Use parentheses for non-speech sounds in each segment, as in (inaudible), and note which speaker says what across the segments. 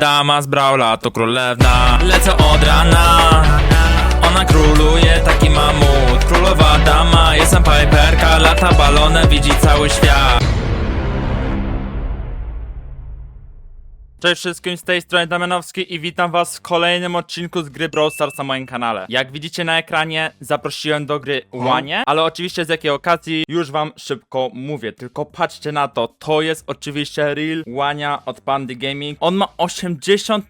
Speaker 1: Dama z Brawla to królewna. Lecę od rana. Ona króluje, taki mamut. Królowa dama, jestem Piperka. Lata balonem, widzi cały świat Cześć wszystkim, z tej strony Damianowski i witam was w kolejnym odcinku z gry Brawl Stars na moim kanale. Jak widzicie na ekranie, zaprosiłem do gry Łanie, ale oczywiście z jakiej okazji już wam szybko mówię, tylko patrzcie na to, to jest oczywiście Real Łania od Pandy Gaming. On ma 80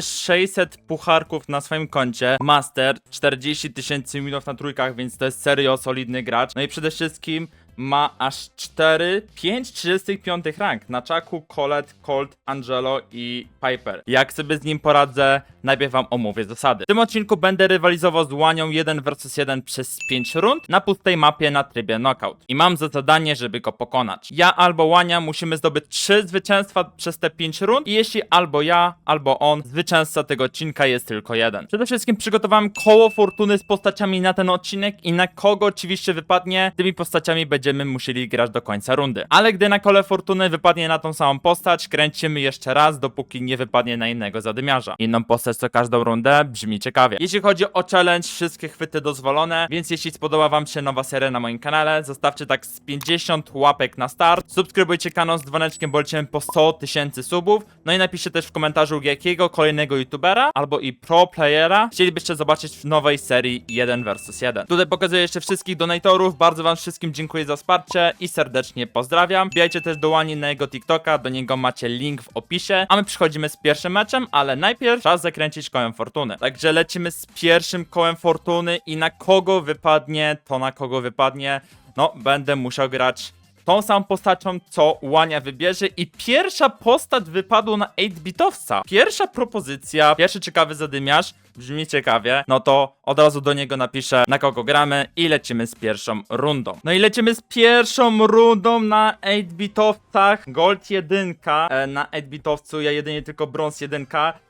Speaker 1: 600 pucharków na swoim koncie, Master 40 tysięcy minut na trójkach, więc to jest serio solidny gracz. No i przede wszystkim ma aż 4, 5 35 rank na czaku Colette, Colt, Angelo i Piper. Jak sobie z nim poradzę, najpierw wam omówię zasady. W tym odcinku będę rywalizował z Łanią 1 vs 1 przez 5 rund na pustej mapie na trybie knockout. I mam za zadanie, żeby go pokonać. Ja albo Łania musimy zdobyć 3 zwycięstwa przez te 5 rund i jeśli albo ja, albo on, zwycięzca tego odcinka jest tylko jeden. Przede wszystkim przygotowałem koło fortuny z postaciami na ten odcinek i na kogo oczywiście wypadnie, tymi postaciami będziemy musieli grać do końca rundy. Ale gdy na kole fortuny wypadnie na tą samą postać, kręcimy jeszcze raz, dopóki nie wypadnie na innego zadymiarza. Inną postać co każdą rundę brzmi ciekawie. Jeśli chodzi o challenge, wszystkie chwyty dozwolone, więc jeśli spodoba wam się nowa seria na moim kanale, zostawcie tak z 50 łapek na start, subskrybujcie kanał z dzwoneczkiem, bo lecimy po 100 tysięcy subów, no i napiszcie też w komentarzu jakiego kolejnego youtubera albo i pro playera chcielibyście zobaczyć w nowej serii 1 vs 1. Tutaj pokazuję jeszcze wszystkich donatorów, bardzo wam wszystkim dziękuję za wsparcie i serdecznie pozdrawiam. Wbijajcie też do Łani na jego TikToka, do niego macie link w opisie, a my przychodzimy z pierwszym meczem, ale najpierw czas zakręcić kołem fortuny. Także lecimy z pierwszym kołem fortuny i na kogo wypadnie, to na kogo wypadnie, no będę musiał grać tą samą postacią, co Łania wybierze i pierwsza postać wypadła na 8-bitowca. Pierwsza propozycja, pierwszy ciekawy zadymiarz, brzmi ciekawie, no to od razu do niego napiszę na kogo gramy i lecimy z pierwszą rundą. No i lecimy z pierwszą rundą na 8-bitowcach, Gold 1 e, na 8-bitowcu, ja jedynie tylko brąz 1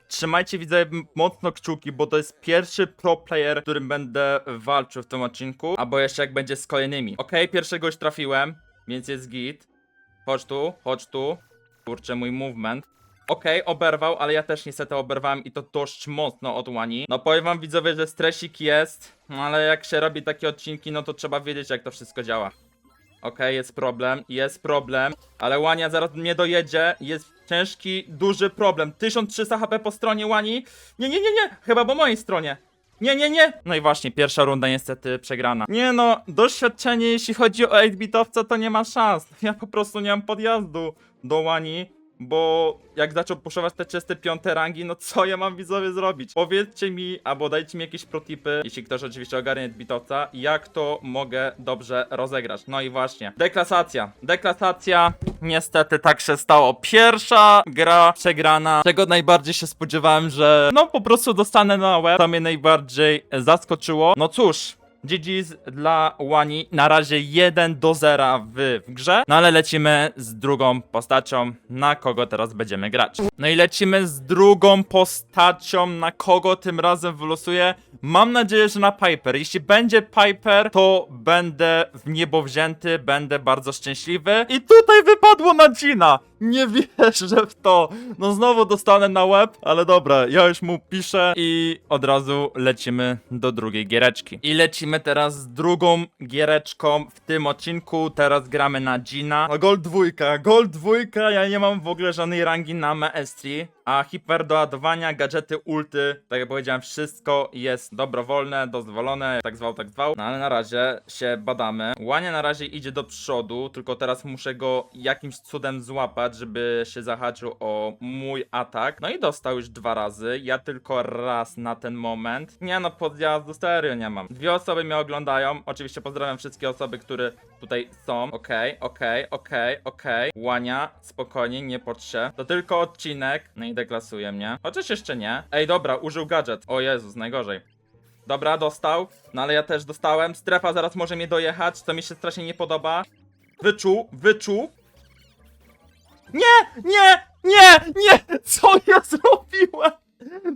Speaker 1: Trzymajcie widzę mocno kciuki, bo to jest pierwszy pro player, którym będę walczył w tym odcinku, albo jeszcze jak będzie z kolejnymi. Okej, pierwszego już trafiłem, więc jest git. Chodź tu, chodź tu. Kurczę, mój movement. Okej, oberwał, ale ja też niestety oberwałem i to dość mocno od łani. No powiem wam widzowie, że stresik jest, no ale jak się robi takie odcinki, no to trzeba wiedzieć jak to wszystko działa. Okej, jest problem, jest problem, ale łania zaraz mnie dojedzie, jest ciężki, duży problem. 1300 HP po stronie łani. Nie, nie, nie, nie, chyba po mojej stronie. Nie, nie, nie! No i właśnie, pierwsza runda niestety przegrana. Nie no, doświadczenie jeśli chodzi o 8-bitowca to nie ma szans. Ja po prostu nie mam podjazdu do łani, bo jak zaczął puszować te 35 rangi, no co ja mam widzowie zrobić? Powiedzcie mi, albo dajcie mi jakieś protipy, jeśli ktoś oczywiście ogarnie bitowca, jak to mogę dobrze rozegrać. No i właśnie, deklasacja. Deklasacja, niestety tak się stało. Pierwsza gra przegrana, czego najbardziej się spodziewałem, że no po prostu dostanę na łeb. To mnie najbardziej zaskoczyło. No cóż, GG's dla Łani. Na razie 1 do 0 w, w grze. No ale lecimy z drugą postacią, na kogo teraz będziemy grać. No i lecimy z drugą postacią, na kogo tym razem wylosuję. Mam nadzieję, że na Piper. Jeśli będzie Piper, to będę w niebo wzięty, będę bardzo szczęśliwy. I tutaj wypadło na Gina. Nie wierzę w to. No znowu dostanę na łeb, ale dobra, ja już mu piszę i od razu lecimy do drugiej giereczki. I lecimy teraz z drugą giereczką w tym odcinku. Teraz gramy na Gina. No gold dwójka, gold dwójka, ja nie mam w ogóle żadnej rangi na Maestri. A hiper doładowania, gadżety, ulty, tak jak powiedziałem, wszystko jest dobrowolne, dozwolone, tak zwał, tak zwał. No ale na razie się badamy. Łania na razie idzie do przodu, tylko teraz muszę go jakimś cudem złapać, żeby się zahaczył o mój atak. No i dostał już dwa razy, ja tylko raz na ten moment. Nie no, podjazdu serio nie mam. Dwie osoby mnie oglądają, oczywiście pozdrawiam wszystkie osoby, które tutaj są. Okej, okej, okej, okej. Łania, spokojnie, nie pocz się. To tylko odcinek. No i deklasuje mnie. Chociaż jeszcze nie. Ej, dobra, użył gadżet. O Jezus, najgorzej. Dobra, dostał. No ale ja też dostałem. Strefa zaraz może mnie dojechać, co mi się strasznie nie podoba. Wyczuł, wyczuł. Nie, nie, nie, nie! Co ja zrobiłem?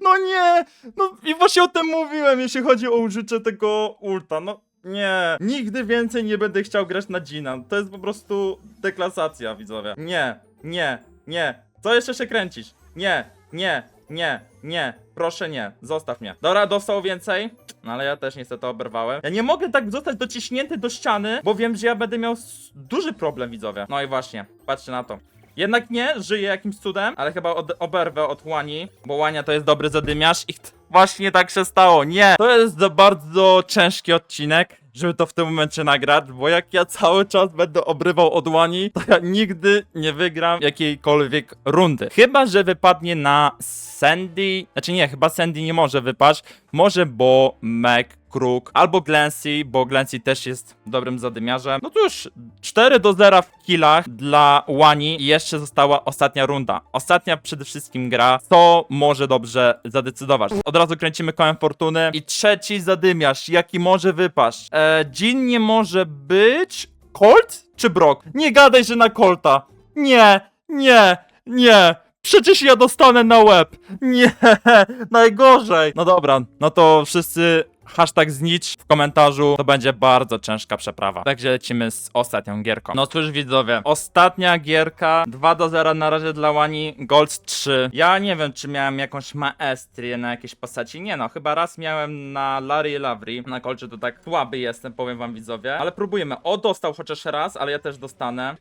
Speaker 1: No nie! No i właśnie o tym mówiłem, jeśli chodzi o użycie tego ulta. No nie, nigdy więcej nie będę chciał grać na Gina. To jest po prostu deklasacja, widzowie. Nie, nie, nie. Co jeszcze się kręcisz? Nie, nie, nie, nie, proszę nie, zostaw mnie. Dobra, dostał więcej, no ale ja też niestety oberwałem. Ja nie mogę tak zostać dociśnięty do ściany, bo wiem, że ja będę miał duży problem, widzowie. No i właśnie, patrzcie na to. Jednak nie, żyję jakimś cudem, ale chyba od, oberwę od łani, bo łania to jest dobry zadymiarz i właśnie tak się stało. Nie, to jest bardzo ciężki odcinek, żeby to w tym momencie nagrać, bo jak ja cały czas będę obrywał od łani, to ja nigdy nie wygram jakiejkolwiek rundy. Chyba, że wypadnie na Sandy, znaczy nie, chyba Sandy nie może wypaść, może bo Meg, Kruk, albo Glancy, bo Glancy też jest dobrym zadymiarzem. No to już 4 do 0 w killach dla Łani i jeszcze została ostatnia runda. Ostatnia przede wszystkim gra, co może dobrze zadecydować. Od razu kręcimy kołem fortuny i trzeci zadymiarz, jaki może wypaść. E, Jean nie może być... Colt czy Brock? Nie gadaj, że na Colta. Nie, nie, nie. Przecież ja dostanę na łeb. Nie, (laughs) najgorzej. No dobra, no to wszyscy hashtag znicz w komentarzu. To będzie bardzo ciężka przeprawa. Także lecimy z ostatnią gierką. No cóż widzowie, ostatnia gierka 2 do 0 na razie dla Łani, Gold 3. Ja nie wiem, czy miałem jakąś maestrię na jakiejś postaci. Nie no, chyba raz miałem na Larry Lavry. Na kolcie to tak słaby jestem, powiem wam widzowie. Ale próbujemy. O, dostał chociaż raz, ale ja też dostanę.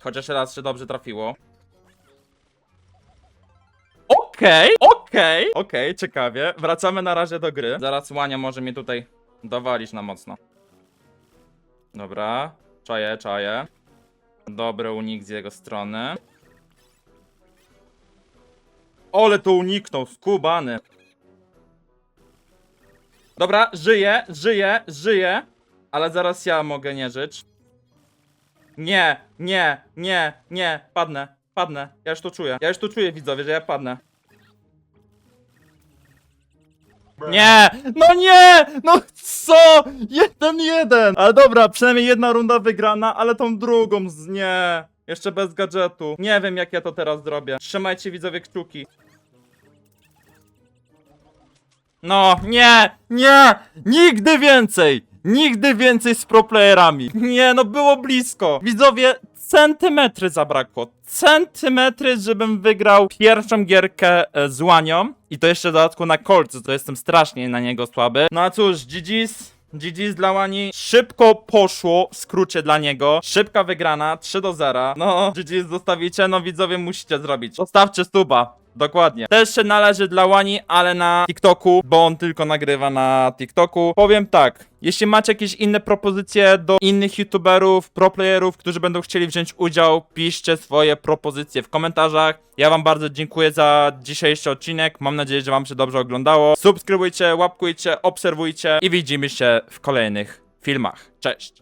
Speaker 1: Chociaż raz się dobrze trafiło. Okej, okej, okej, ciekawie. Wracamy na razie do gry. Zaraz Łania może mnie tutaj dowalić na mocno. Dobra, czaję, czaję. Dobry unik z jego strony. Ole to uniknął, skubany. Dobra, żyję, żyję, żyję. Ale zaraz ja mogę nie żyć. Nie, nie, nie, nie, padnę, padnę. Ja już to czuję. Ja już to czuję, widzowie, że ja padnę. Nie! No nie! No co? Jeden, jeden! Ale dobra, przynajmniej jedna runda wygrana, ale tą drugą z nie. Jeszcze bez gadżetu. Nie wiem, jak ja to teraz zrobię. Trzymajcie, widzowie, kciuki. No, nie, nie, nigdy więcej, nigdy więcej z proplayerami. Nie, no było blisko. Widzowie, centymetry zabrakło. Centymetry, żebym wygrał pierwszą gierkę e, z Łanią. I to jeszcze w dodatku na kolce, to jestem strasznie na niego słaby. No a cóż, GG's. GG's dla Łani. Szybko poszło w skrócie dla niego. Szybka wygrana, 3 do 0. No, GG's zostawicie, no widzowie musicie zrobić. Zostawcie suba. Dokładnie. Też się należy dla Łani, ale na TikToku, bo on tylko nagrywa na TikToku. Powiem tak, jeśli macie jakieś inne propozycje do innych youtuberów, proplayerów, którzy będą chcieli wziąć udział, piszcie swoje propozycje w komentarzach. Ja wam bardzo dziękuję za dzisiejszy odcinek. Mam nadzieję, że wam się dobrze oglądało. Subskrybujcie, łapkujcie, obserwujcie i widzimy się w kolejnych filmach. Cześć!